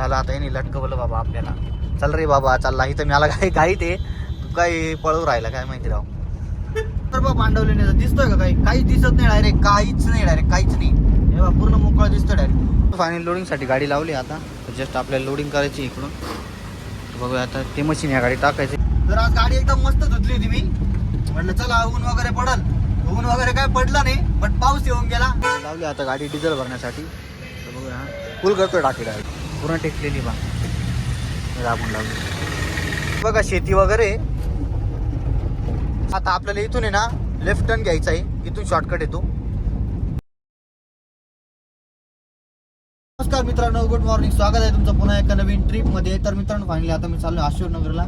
झालं आता यांनी लटकवलं बाबा आपल्याला. चल रे बाबा चालला. इथं मला काय काही ते? तू काय पळू राहिला काय माहिती राव? तर बा पांडवलेने दिसतोय का काही? काहीच दिसत नाही डायरेक्ट काहीच नाही डायरेक्ट काहीच नाही. हे बा पूर्ण मोकळं दिसतो डायरेक्ट फायनल लोडिंगसाठी गाडी लावली आता. जस्ट आपल्याला लोडिंग करायची इकडून. बघूया आता ते मशीन या गाडी टाकायची. तर आज गाडी एकदम मस्त धुतली होती मी. म्हटलं चला ऊन वगैरे पडल. ऊन वगैरे काय पडला नाही बट पाऊस येऊन गेला. लावली आता गाडी डिझेल भरण्यासाठी. बघूया फुल करतोय टाकी डायरेक्ट पूर्ण टेकलेली बा. राबून लावली बघा शेती वगैरे. आता आपल्याला इथून आहे ना लेफ्ट टर्न घ्यायचा आहे. इथून शॉर्टकट येतो. नमस्कार मित्रांनो गुड मॉर्निंग स्वागत आहे तुमचं पुन्हा एका नवीन ट्रिपमध्ये तर मित्रांनो फायनली आता मी चाललो आशिव नगरला.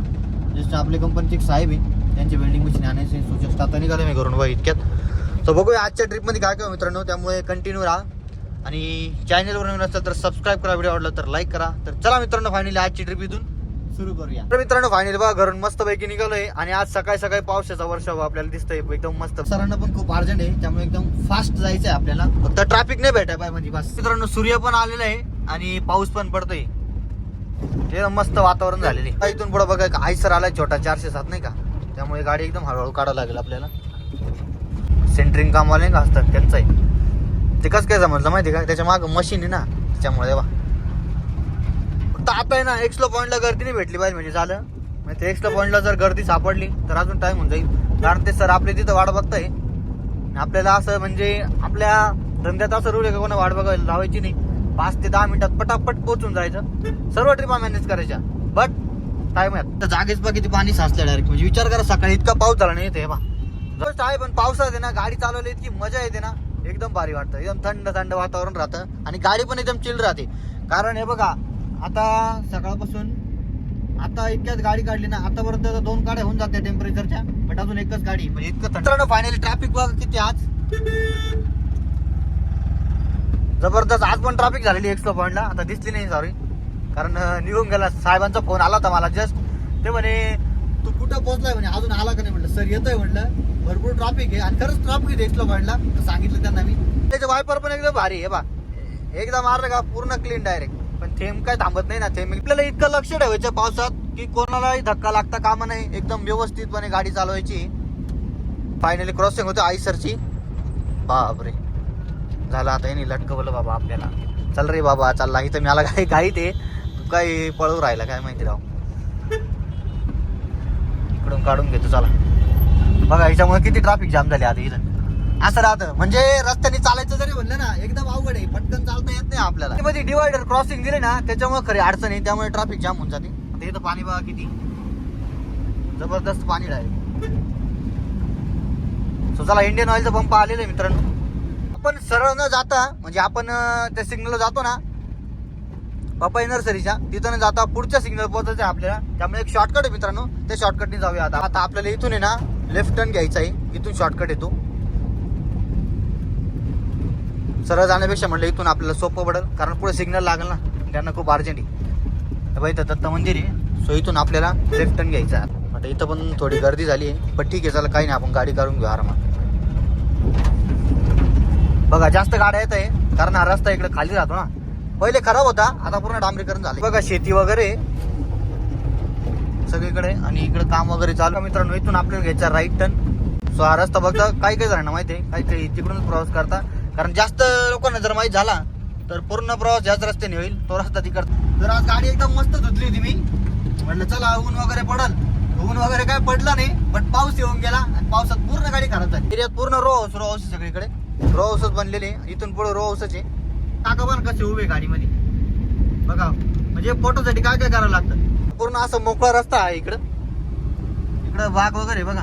जस्ट आपले कंपनीचे एक साहेब आहे त्यांची वेल्डिंग मशीन आणायची सुजस्ट आता निघाले मी घरून. बघ इतक्यात. तर बघूया आजच्या ट्रिपमध्ये काय काय मित्रांनो. त्यामुळे कंटिन्यू राहा. आणि चॅनलवर नवीन असेल तर सबस्क्राईब करा व्हिडिओ आवडला तर लाईक करा. तर चला मित्रांनो फायनली आजची ट्रिप इथून सुरू करूया. तर मित्रांनो फायनली बघा घरून मस्त पैकी निघालोय आणि आज सकाळी सकाळी पावसाचा वर्षाव आपल्याला दिसतोय. एकदम मस्त. सरांना पण खूप अर्जंट आहे त्यामुळे एकदम फास्ट जायचं आहे आपल्याला. फक्त ट्रॅफिक नाही भेटाय पाय म्हणजे बस. मित्रांनो सूर्य पण आलेला आहे आणि पाऊस पण पडतोय. एकदम मस्त वातावरण झालेले इथून पुढे बघा आयसर आलाय छोटा चारशे सात नाही का? त्यामुळे गाडी एकदम हळूहळू काढावं लागेल आपल्याला. सेंटरिंग कामवाले का? असतात त्यांचं आहे ते कसं काय समजलं माहिती आहे का? त्याच्या मागं मशीन आहे ना. त्याच्यामुळे देवा. ताप आहे ना एक्सलो पॉईंटला गर्दी नाही भेटली पाहिजे म्हणजे झालं. म्हणजे ते एक्सलो पॉईंटला जर गर्दी सापडली तर अजून टाईम होऊन जाईल. कारण ते सर आपले तिथं वाट बघताय. आपल्याला असं म्हणजे आपल्या धंद्यात असं रूल आहे का? कोणा वाट बघायला लावायची नाही. पाच ते दहा मिनिटात पटापट पोहोचून जायचं. सर्व ट्रिपा मॅनेज करायच्या. बट टाइम आहे. तर जागेच बघ किती पाणी साचलं डायरेक्ट म्हणजे विचार करा सकाळी इतका पाऊस झाला नाही येते बा आहे पण पावसात आहे ना गाडी चालवली इतकी मजा येते ना. एकदम भारी वाटतं. एकदम थंड थंड वातावरण राहतं आणि गाडी पण एकदम चिल राहते. कारण हे बघा आता सकाळपासून आता इतक्यात गाडी काढली ना आतापर्यंत आता दोन गाड्या होऊन जाते टेम्परेचरच्या बट अजून एकच गाडी. म्हणजे इतकं थंड. फायनली ट्रॅफिक बघा किती आज. जबरदस्त. आज पण ट्रॅफिक झालेली एक्स्ट्रा पॉईंटला आता दिसली नाही सॉरी कारण निघून गेला. साहेबांचा फोन आला होता मला जस्ट ते म्हणे तू कुठं पोहोचलाय? म्हणे अजून आला का नाही? म्हटलं सर येतोय म्हटलं. भरपूर ट्रॉफिक आहे. आणि खरंच ट्रॉफिक आहे एक्स्ट्रा पॉईंटला तर सांगितलं त्यांना मी. त्याचे वायपर पण एकदम भारी आहे बा एकदा मारलं का पूर्ण क्लीन डायरेक्ट पण थेंब काय थांबत नाही ना थेंब आपल्याला इतकं लक्ष ठेवायचं पावसात की कोणालाही धक्का लागता कामा नाही. एकदम व्यवस्थितपणे गाडी चालवायची. फायनली क्रॉसिंग होतं आईसरची. बापरे. झालं आता यांनी लटकवलं बाबा आपल्याला. चल रे बाबा चालला. इथं मला काय काही ते तू काही पळू राहिला काय माहिती राव. इकडून काढून घेतो चला. बघा याच्यामुळे किती ट्रॅफिक जाम झाले आता इथं. असं राहतं. म्हणजे रस्त्याने चालायचं जरी म्हणलं ना एकदम अवघड आहे. पटकन चालता येत नाही आपल्याला. मध्ये डिवायडर क्रॉसिंग दिले ना त्याच्यामुळे खरी अडचण आहे. त्यामुळे ट्रॅफिक जाम होऊन जाते. आता इथं पाणी बघा किती. जबरदस्त पाणी डायरेक्ट सो चला इंडियन ऑइलचा पंप आलेला आहे मित्रांनो. आपण सरळ न जाता म्हणजे आपण त्या सिग्नलला जातो ना पपाई नर्सरीच्या तिथं न जाता पुढच्या सिग्नल पोहोचायचं आहे आपल्याला. त्यामुळे एक शॉर्टकट आहे मित्रांनो. त्या शॉर्टकटने जाऊया आता. आता आपल्याला इथून आहे ना लेफ्ट टर्न घ्यायचा आहे. इथून शॉर्टकट येतो. सरळ जाण्यापेक्षा म्हटलं इथून आपल्याला सोपं पडेल. कारण पुढे सिग्नल लागेल ना. त्यांना खूप अर्जंट आहे. तर बाई तर दत्त मंदिर आहे. सो इथून आपल्याला लेफ्ट टर्न घ्यायचा आहे. आता इथं पण थोडी गर्दी झाली आहे. पण ठीक आहे चला काही नाही. आपण गाडी काढून घेऊ आरामात. बघा जास्त गाड्या येत आहे. कारण हा रस्ता इकडे खाली राहतो ना. पहिले खराब होता. आता पूर्ण डांबरीकरण झालं बघा शेती वगैरे सगळीकडे आणि इकडे काम वगैरे चालू. मित्रांनो इथून आपल्याला घ्यायचा राईट टर्न सो हा रस्ता बघता काही काही जणांना माहिती आहे. काही काही तिकडूनच प्रवास करता. कारण जास्त लोकांना जर माहीत झाला तर पूर्ण प्रवास याच रस्त्याने होईल. तो रस्ता तिकडचा. जर आज गाडी एकदम मस्त धुतली होती मी. म्हटलं चला ऊन वगैरे पडल. ऊन वगैरे काय पडला नाही बट पाऊस येऊन गेला आणि पावसात पूर्ण गाडी खराब झाली. एरियात पूर्ण रो हाऊस रो हाऊस सगळीकडे. रो हाऊसच बनलेले इथून पुढे रो हाऊसच आहे. टाका पण कसे उभे गाडीमध्ये. बघा म्हणजे फोटोसाठी काय काय करावं लागतं? पूर्ण असं मोकळा रस्ता आहे इकडं. इकडं बाग वगैरे बघा.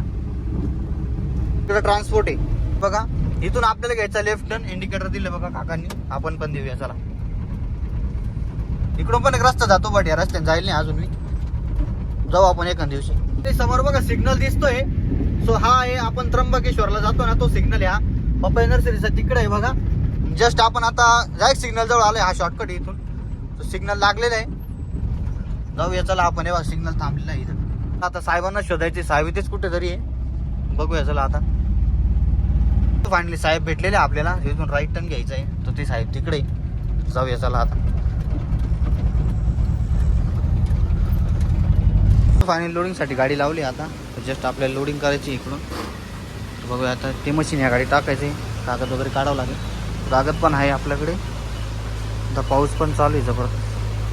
इकडं ट्रान्सपोर्ट आहे. बघा इथून आपल्याला घ्यायचा लेफ्ट टर्न इंडिकेटर दिलं बघा काकांनी. आपण पण देऊया चला. इकडून पण एक रस्ता जातो बट या रस्त्याने जाईल नाही अजून मी. जाऊ आपण एका दिवशी. ते समोर बघा सिग्नल दिसतोय. सो हा आहे आपण त्र्यंबकेश्वरला जातो ना तो सिग्नल या हा. नर्सरीचा तिकडे आहे बघा. जस्ट आपण आता जायक सिग्नल जवळ आलोय हा शॉर्टकट इथून. तो सिग्नल लागलेला आहे. जाऊया चला आपण एवढा सिग्नल थांबलेला इथं. आता साहेबांना शोधायचे साहेब इथेच कुठे तरी आहे. बघूया चला आता. फायनली साहेब भेटलेले आपल्याला. इथून राईट टर्न घ्यायचं आहे. तर ते साहेब तिकडे जाऊया चला आता. फायनल लोडिंगसाठी गाडी लावली आता. जस्ट आपल्याला लोडिंग करायची इकडून. बघूया आता ते मशीन या गाडी टाकायचे कागद वगैरे काढावं लागेल. कागद पण आहे आपल्याकडे. आता पाऊस पण चालू आहे जबरदस्त.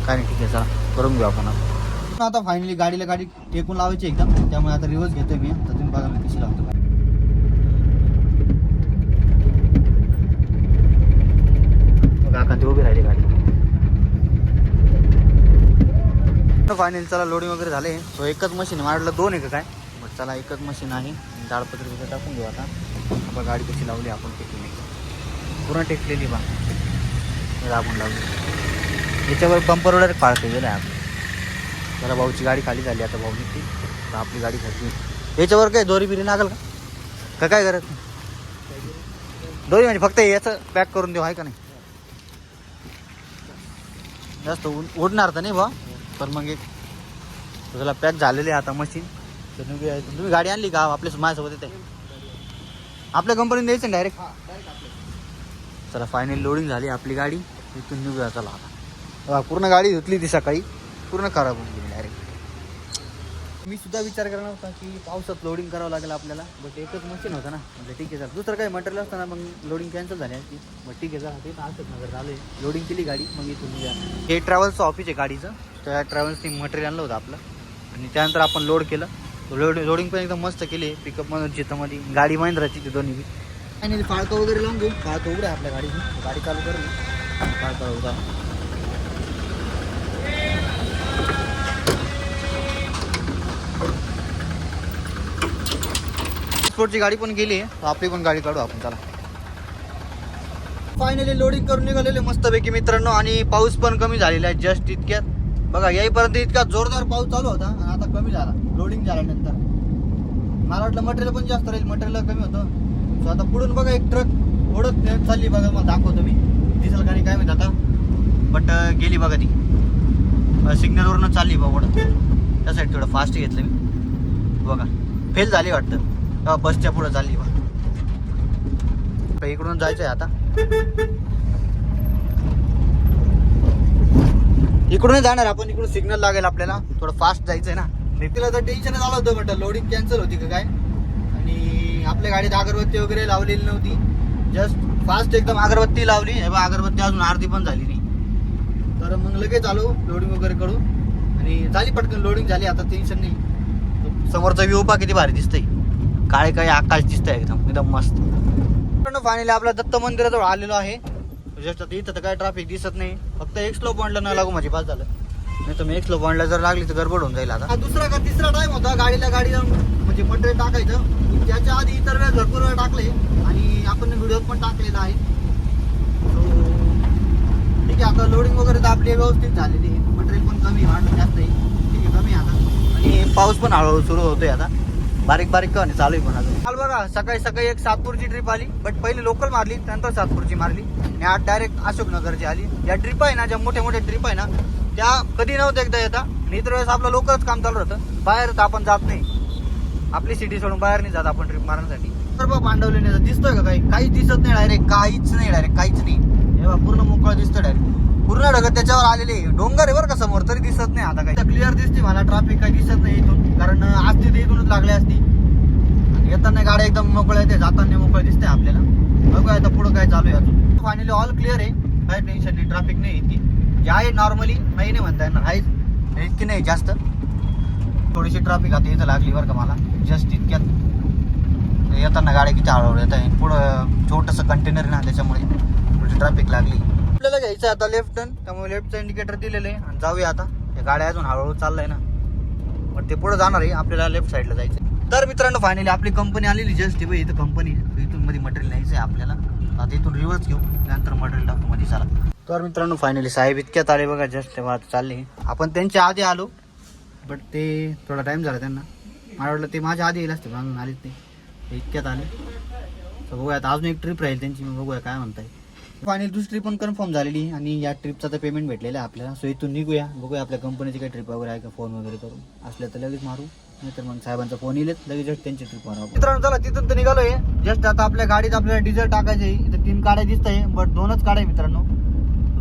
काय नाही ठीक आहे चला करून घेऊ आपण आता. आता फायनली गाडीला गाडी टेकून लावायची एकदम. त्यामुळे आता रिवर्स घेतोय मी. तर तुम्ही बघा मी कशी लावतो. का ते उभी राहिली गाडी. फायनल चला लोडिंग वगैरे झाले. सो एकच मशीन वाढलं दोन आहे काय? बट चला एकच मशीन आहे. जाळपत्री वगैरे टाकून घेऊ आता. आपण गाडी कशी लावली आपण टेकून पूर्ण टेकलेली बा. आपण लावली. याच्यावर पंपर वगैरे पाळते गेलं आपण जरा भाऊची गाडी खाली झाली आता भाऊ निघते तर आपली गाडी खाली. याच्यावर काय दोरी बिरी लागेल का? का काय करत? दोरी म्हणजे फक्त याचं पॅक करून देऊ आहे का नाही? जास्त उड- उडणार तर नाही बा पण मग एक त्याला पॅक झालेले आहे आता मशीन तर तुम्ही तुम्ही गाडी आणली का? आपल्या माझ्यासोबत येते. आपल्या कंपनीत द्यायचं डायरेक्ट चला फायनल लोडिंग झाली आपली गाडी. इथून निघूया चला आता. पूर्ण गाडी धुतली ती सकाळी. पूर्ण खराब होऊन गेली डायरेक्ट मी सुद्धा विचार करणार होता की पावसात लोडिंग करावं लागेल आपल्याला बट एकच मशीन होतं ना. म्हणजे ठीक आहे सर दुसरं काही मटेरियल असतं ना मग लोडिंग कॅन्सल झाली असती. बट ठीक आहे सर ते असत नगर झालं लोडिंग केली गाडी मग इथून हे ट्रॅव्हल्सचं ऑफिस आहे गाडीचं. त्या ट्रॅव्हल्सनी मटेरियल आणलं होतं आपलं. आणि त्यानंतर आपण लोड केलं. लोड लोडिंग पण एकदम मस्त केली पिकअपमधून चित्तामध्ये गाडी महिंद्राची ती दोन्ही बी. आणि फाळकं वगैरे लावून घेऊ फाळकं उघडं आहे आपल्या गाडीची गाडी चालू करू फाळकं उघडा. स्पोर्टची गाडी पण गेली आहे. आपली पण गाडी काढू आपण चला. फायनली लोडिंग करून निघालेले मस्तपैकी मित्रांनो आणि पाऊस पण कमी झालेला आहे जस्ट इतक्यात. बघा येईपर्यंत इतका जोरदार पाऊस चालू होता आणि आता कमी झाला लोडिंग झाल्यानंतर. मला वाटलं मटेरियल पण जास्त राहील मटेरियल कमी होतं. सो आता पुढून बघा एक ट्रक ओढत चालली बघा मला दाखवतो मी. डिझेल गाडी काय म्हणत आता. बट गेली बघा ती. सिग्नलवरून चालली बघा ओढत. त्यासाठी थोडं फास्ट घेतलं मी. बघा फेल झाली वाटतं. बसच्या पुढं चालली बा. इकडून जायचं आहे आता. इकडून जाणार आपण इकडून सिग्नल लागेल आपल्याला. थोडं फास्ट जायचंय ना. तिला तर टेन्शनच झालं होतं म्हटलं लोडिंग कॅन्सल होती का काय? आणि आपल्या गाडीत अगरबत्ती वगैरे लावलेली नव्हती. जस्ट फास्ट एकदम अगरबत्ती लावली. हे बा अगरबत्ती अजून अर्धी पण झाली नाही. तर मग लगेच आलो लोडिंग वगैरे करू आणि झाली पटकन लोडिंग झाली आता टेन्शन नाही. समोरचा व्ह्यू पा किती भारी दिसतंय. काळे काळे आकाश दिसतंय एकदम एकदम मस्त. फायनली आपल्या दत्त मंदिराजवळ आलेलो आहे. जस्ट इथं तर काय ट्रॅफिक दिसत नाही. फक्त एक स्लो पॉईंटला न लागू माझी पास झालं. नाही तर मी एक स्लो पॉईंटला जर लागली तर गडबड होऊन जाईल आता. दुसरा का तिसरा टाइम होता गाडीला गाडी म्हणजे मटेरियल टाकायचं. त्याच्या आधी इतर वेळेस भरपूर वेळ टाकले आणि आपण व्हिडिओ पण टाकलेला आहे. ठीक आहे आता लोडिंग वगैरे तर आपली व्यवस्थित झालेली आहे. मटेरियल पण कमी वाटत जास्त आहे. ठीक आहे कमी आता. आणि पाऊस पण हळूहळू सुरू होतोय आता. बारीक बारीक कण चालू आहे पण अजून. काल बघा सकाळी सकाळी एक सातपूरची ट्रिप आली बट पहिली लोकल मारली नंतर सातपूरची मारली. आणि आज डायरेक्ट अशोकनगरची आली. या ट्रिप आहे ना ज्या मोठ्या मोठ्या ट्रिप आहे ना त्या कधी नव्हत्या एकदा येता. आणि इतर वेळेस आपलं लोकलच काम चालू होतं बाहेर तर आपण जात नाही. आपली सिटी सोडून बाहेर नाही जात आपण ट्रिप मारण्यासाठी. सर्व पांडवले दिसतोय का काही? काहीच दिसत नाही डायरेक्ट काहीच नाही डायरेक्ट काहीच नाही. हे पूर्ण मोकळा दिसतोय डायरेक्ट पूर्ण ढगत त्याच्यावर आलेले डोंगर आहे बरं का समोर तरी दिसत नाही आता काही. क्लिअर दिसते मला ट्रॅफिक काही दिसत नाही इथून. कारण आज तिथे इथूनच लागली असती. आणि येताना गाड्या एकदम मोकळ्या येते जाताना मोकळ्या दिसते आपल्याला. बघूया आता पुढं काय चालू आहे अजून. फायनली ऑल क्लिअर आहे. काय टेन्शन नाही ट्रॅफिक नाही इथे जे आहे नॉर्मली नाही नाही म्हणता येणार. आहेच. इतकी नाही जास्त. थोडीशी ट्रॅफिक आता इथं लागली बरं का मला. जस्ट इतक्यात. येताना गाड्या किती हळूहळू येत आहे. पुढं छोटंसं कंटेनर ना त्याच्यामुळे. थोडीशी ट्रॅफिक लागली. आपल्याला घ्यायचं आता लेफ्ट टर्न त्यामुळे लेफ्टचं इंडिकेटर दिलेलं आहे. आणि जाऊया आता. हे गाड्या अजून हळूहळू चाललंय ना. पण ते पुढे जाणार आहे. आपल्याला लेफ्ट साईडला जायचं तर मित्रांनो फायनली आपली कंपनी आलेली जस्ट ती इथं कंपनी इथून मध्ये मटेरियल न्यायचं आहे आपल्याला आता इथून रिव्हर्स घेऊ. नंतर मटेरियल टाकू मध्ये चला. तर मित्रांनो फायनली साहेब इतक्यात आले बघा. जस्ट तेव्हा चालले. आपण त्यांच्या आधी आलो. बट ते थोडा टाईम झाला त्यांना. मला वाटलं ते माझ्या आधी येईल असते. म्हणून आलेच ते इतक्यात आले. तर बघूया आता अजून एक ट्रिप राहील त्यांची. मग बघूया काय म्हणताय. फायनल दुसरी पण कन्फर्म झालेली आणि या ट्रिपचा तर पेमेंट भेटलेलं आहे आपल्याला. सो इथून निघूया. बघूया आपल्या कंपनीची काही ट्रिप वगैरे आहे का फोन वगैरे करून. असल्या तर लगेच मारू. नाहीतर मग साहेबांचा फोन येईल लगेच जस्ट त्यांची ट्रिप मारू मित्रांनो चला तिथून तर निघालोय. जस्ट आता आपल्या गाडीत आपल्याला डिझेल टाकायचे इथं तीन गाड्या दिसत आहे बट दोनच काढाय मित्रांनो.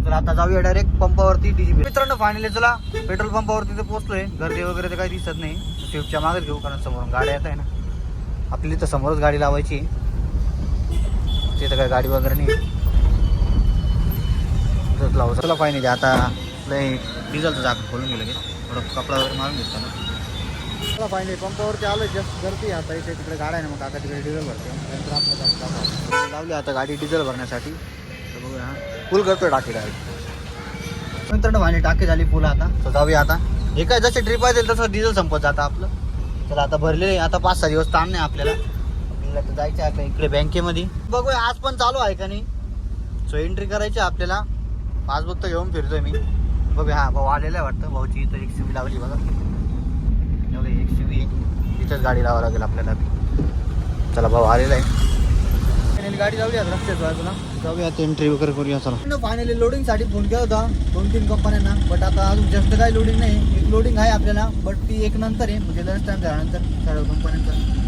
तर आता जाऊया डायरेक्ट पंपावरती डीजीपी मित्रांनो फायनली चला पेट्रोल पंपावरती तर पोहोचलोय. गर्दी वगैरे तर काही दिसत नाही. स्विफ्टच्या मागेच घेऊ कारण समोरून गाड्या येत आहे ना. आपली तर समोरच गाडी लावायची तिथं काय गाडी वगैरे नाही. लावू चला पाहिजे नाही आता लय डिझेलचं झाकण खोलून गेलं की थोडं कपडा वगैरे मारून घेतो ना चला पाहिजे पंपावरती आलो जस्ट गर्दी आता. इथे तिकडे गाड्या आहे ना मग काका तिकडे डिझेल भरते आपलं चालू. लावली आता गाडी डिझेल भरण्यासाठी. तर बघूया फुल करतोय टाकी डायरेक्ट मित्रांनो भांडी टाकी झाली फुल आता. तर जाऊया आता. हे काय जसे ट्रिप आहे तसं डिझेल संपत जातं आपलं. तर आता भरलेले आता पाच सहा दिवस ताण नाही आपल्याला. आपल्याला तर जायचं आहे आता इकडे बँकेमध्ये बघूया आज पण चालू आहे का नाही? सो एंट्री करायची आपल्याला. पासबुक तर घेऊन फिरतोय मी. बघूया हा भाऊ आलेला आहे वाटतं. भाऊची इथं एक शिवी लावली बघा. बघा एक शिवी आहे. इथंच गाडी लावावं लागेल आपल्याला चला भाऊ आलेला आहे. गाडी जाऊया रस्त्यात बाजूला जाऊया आता एंट्री वगैरे करूया चला. फायनली लोडिंगसाठी फोन केला होता. दोन तीन कंपन्यांना बट आता अजून जास्त काही लोडिंग नाही. एक लोडिंग आहे आपल्याला. बट ती एक नंतर आहे. म्हणजे लंच टाइम झाल्यानंतर सर्व कंपन्यांचा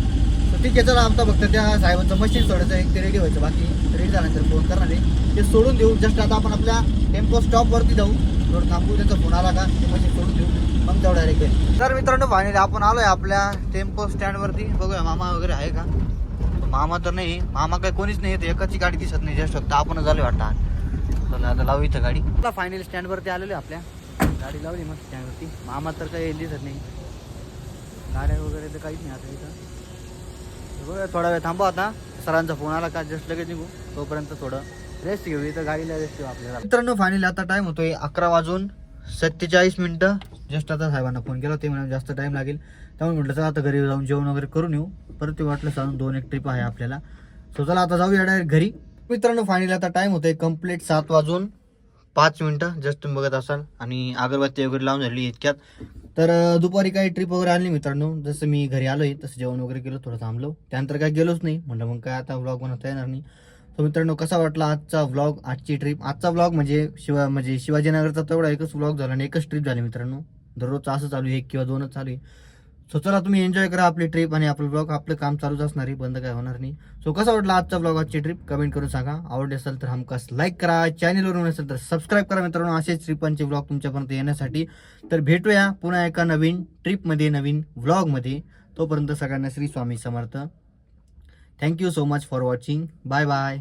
ठीक आहे चला आमचा फक्त त्या साहेबांचं मशीन सोडायचं एक ते रेडी व्हायचं. बाकी रेडी झाल्यानंतर फोन करणार ते सोडून देऊ. जस्ट आता आपण आपल्या टेम्पो स्टॉपवरती जाऊ. थोडं थांबू त्यांचा फोन आला का? ते मशीन सोडून देऊ. मग तेवढं डायरेक्ट तर मित्रांनो फायनली आपण आलो आहे आपल्या टेम्पो स्टँडवरती बघूया मामा वगैरे आहे का? मामा तर नाही. मामा काही कोणीच नाही. येत एकाची गाडी दिसत नाही. जस्ट फक्त आपण झाले वाटतं चला आता लावू इथं गाडी. आपला फायनली स्टँडवरती आलेलो आहे आपल्या. गाडी लावली मग स्टँडवरती मामा तर काही दिसत नाही. गाड्या वगैरे तर काहीच नाही आता इथं. बघूया थोडा वेळ थांबू आता. सरांचा फोन आला का? जस्ट लगेच निघू. तोपर्यंत थोडं रेस्ट घेऊ. इथं गाडीला रेस्ट घेऊ आपल्याला. मित्रांनो फायनली आता टाइम होतोय अकरा वाजून सत्तेचाळीस मिनिटं. जस्ट आता साहेबांना फोन केला. ते म्हणाले जास्त टाइम लागेल. त्यामुळे म्हटलं चला आता घरी जाऊन जेवण वगैरे करून येऊ. परत ते वाटलं सांगून दोन एक ट्रिप आहे आपल्याला. सो चला आता जाऊया डायरेक्ट घरी. मित्रांनो फायनली आता टाइम होतोय. कंप्लीट सात वाजून पाच मिनिटं जस्ट तुम्ही बघत असाल. आणि अगरबत्ती वगैरे लावून झाली इतक्यात. तर दुपारी काही ट्रिप वगैरे आली मित्रांनो. जसं मी घरी आलोय तसं जेवण वगैरे केलं थोडं थांबलो. त्यानंतर काय गेलोच नाही. म्हणलं मग काय आता व्लॉग बनवता येणार नाही. तर मित्रांनो कसा वाटला आजचा व्लॉग आजची ट्रिप आजचा व्लॉग म्हणजे शिवा म्हणजे शिवाजीनगरचा तेवढा एकच व्लॉग झाला आणि एकच ट्रिप झाली मित्रांनो. दररोजचा असं चालू आहे एक किंवा दोनच चालू आहे. सो चला तुम्ही एन्जॉय करा आपली ट्रिप आणि आपलं ब्लॉग आपलं काम चालूच असणार आहे बंद काय होणार नाही. सो कसा वाटला आजचा ब्लॉग आजची ट्रिप कमेंट करून सांगा. आवडले असेल तर हमखास लाईक करा. चॅनलवरून असेल तर सबस्क्राईब करा मित्रांनो. असेच ट्रिपांचे ब्लॉग तुमच्यापर्यंत येण्यासाठी. तर भेटूया पुन्हा एका नवीन ट्रिपमध्ये नवीन व्लॉगमध्ये तोपर्यंत सगळ्यांना Shri Swami Samarth. Thank you so much for watching bye bye